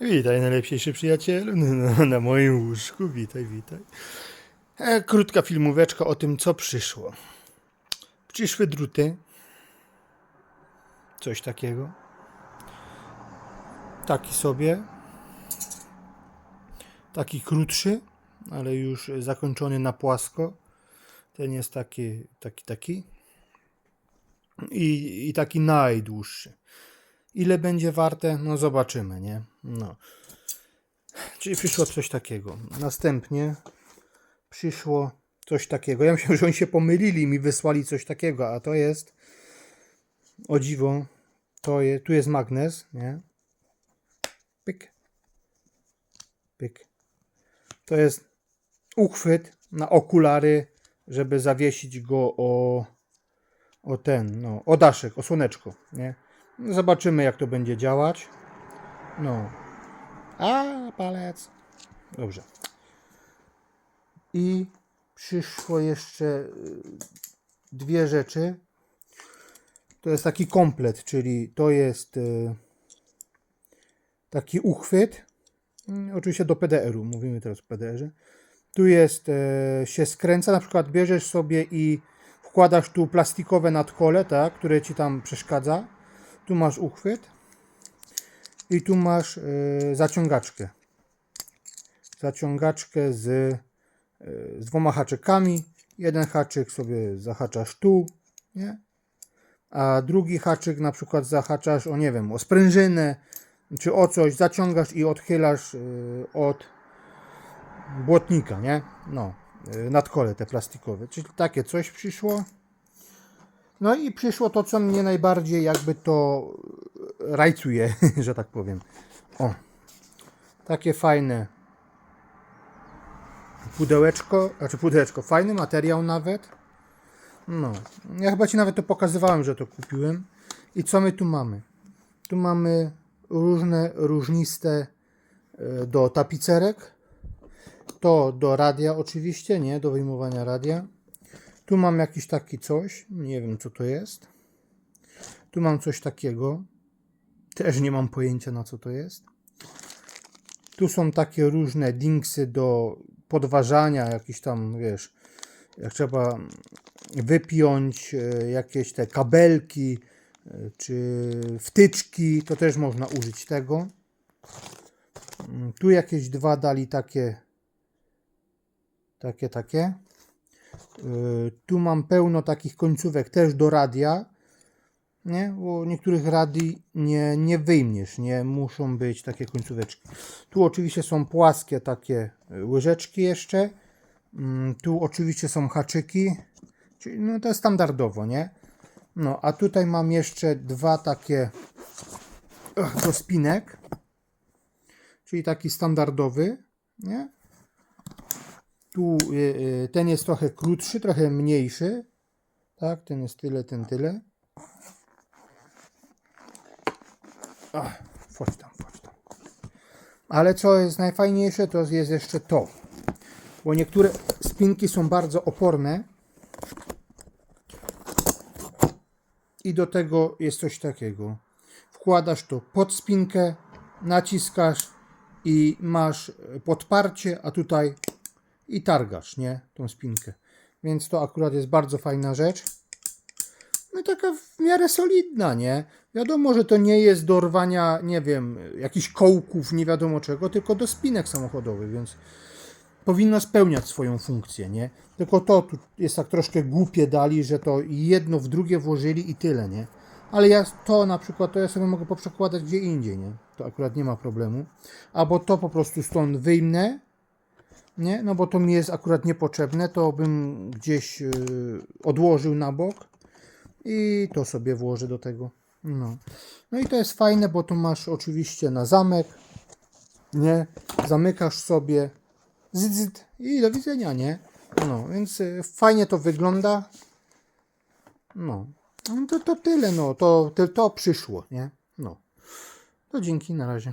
Witaj, najlepszy przyjacielu na, moim łóżku. Witaj, witaj. E, krótka filmóweczka o tym, co przyszło. Przyszły druty. Coś takiego. Taki sobie. Taki krótszy, ale już zakończony na płasko. Ten jest taki, taki, taki. I, i taki najdłuższy. Ile będzie warte? No zobaczymy, nie? No. Czyli przyszło coś takiego. Następnie przyszło coś takiego. Ja myślałem, że oni się pomylili mi wysłali coś takiego, a to jest o dziwo, to je, tu jest magnes, nie? Pyk. Pyk. To jest uchwyt na okulary, żeby zawiesić go o, o ten, no, o daszek, o słoneczko, nie? Zobaczymy, jak to będzie działać. No. A, palec. Dobrze. I przyszło jeszcze y, dwie rzeczy. To jest taki komplet, czyli to jest y, taki uchwyt. Mm, Oczywiście do PDR-u, mówimy teraz o PDR-ze. Tu jest, e, się skręca, na przykład bierzesz sobie i wkładasz tu plastikowe nadkole, tak, które ci tam przeszkadza. Tu masz uchwyt i tu masz e, zaciągaczkę. Zaciągaczkę z, e, z dwoma haczykami. Jeden haczyk sobie zahaczasz tu, nie? A drugi haczyk na przykład zahaczasz o nie wiem, o sprężynę czy o coś, zaciągasz i odchylasz e, od błotnika, nie? No, e, nadkole te plastikowe. Czyli takie coś przyszło. No i przyszło to, co mnie najbardziej jakby to rajcuje, że tak powiem. O, takie fajne pudełeczko, znaczy pudełeczko, fajny materiał nawet. No, ja chyba Ci nawet to pokazywałem, że to kupiłem. I co my tu mamy? Tu mamy różne, różniste e, do tapicerek. To do radia oczywiście, nie? Do wyjmowania radia. Tu mam jakiś taki coś, nie wiem co to jest. Tu mam coś takiego. Też nie mam pojęcia na co to jest. Tu są takie różne dinksy do podważania, jakieś tam, wiesz, jak trzeba wypiąć e, jakieś te kabelki e, czy wtyczki, to też można użyć tego. Mm, Tu jakieś dwa dali takie, takie, takie. Yy, Tu mam pełno takich końcówek też do radia. Nie? Bo niektórych radii nie, nie wyjmiesz, nie muszą być takie końcóweczki. Tu oczywiście są płaskie takie y, łyżeczki jeszcze. Mm, Tu oczywiście są haczyki. Czyli no to standardowo, nie? No, a tutaj mam jeszcze dwa takie do spinek. Czyli taki standardowy, nie? Tu y, y, ten jest trochę krótszy, trochę mniejszy. Tak, ten jest tyle, ten tyle. Ach, wchodź tam, wchodź tam. Ale co jest najfajniejsze, to jest jeszcze to. Bo niektóre spinki są bardzo oporne. I do tego jest coś takiego. Wkładasz to pod spinkę, naciskasz i masz podparcie, a tutaj i targasz, nie? Tą spinkę. Więc to akurat jest bardzo fajna rzecz. No taka w miarę solidna, nie? Wiadomo, że to nie jest do rwania, nie wiem, jakichś kołków, nie wiadomo czego, tylko do spinek samochodowych, więc powinno spełniać swoją funkcję, nie? Tylko to tu jest tak troszkę głupie dali, że to jedno w drugie włożyli i tyle, nie? Ale ja to na przykład, to ja sobie mogę poprzekładać gdzie indziej, nie? To akurat nie ma problemu. Albo to po prostu stąd wyjmę, nie? No bo to mi jest akurat niepotrzebne, to bym gdzieś yy, odłożył na bok i to sobie włożę do tego. No. no i to jest fajne, bo tu masz oczywiście na zamek, nie? Zamykasz sobie zyt, zyt, i do widzenia, nie? No, więc y, fajnie to wygląda. No, no to, to tyle, no, to, to, to przyszło, nie? No, to dzięki, na razie.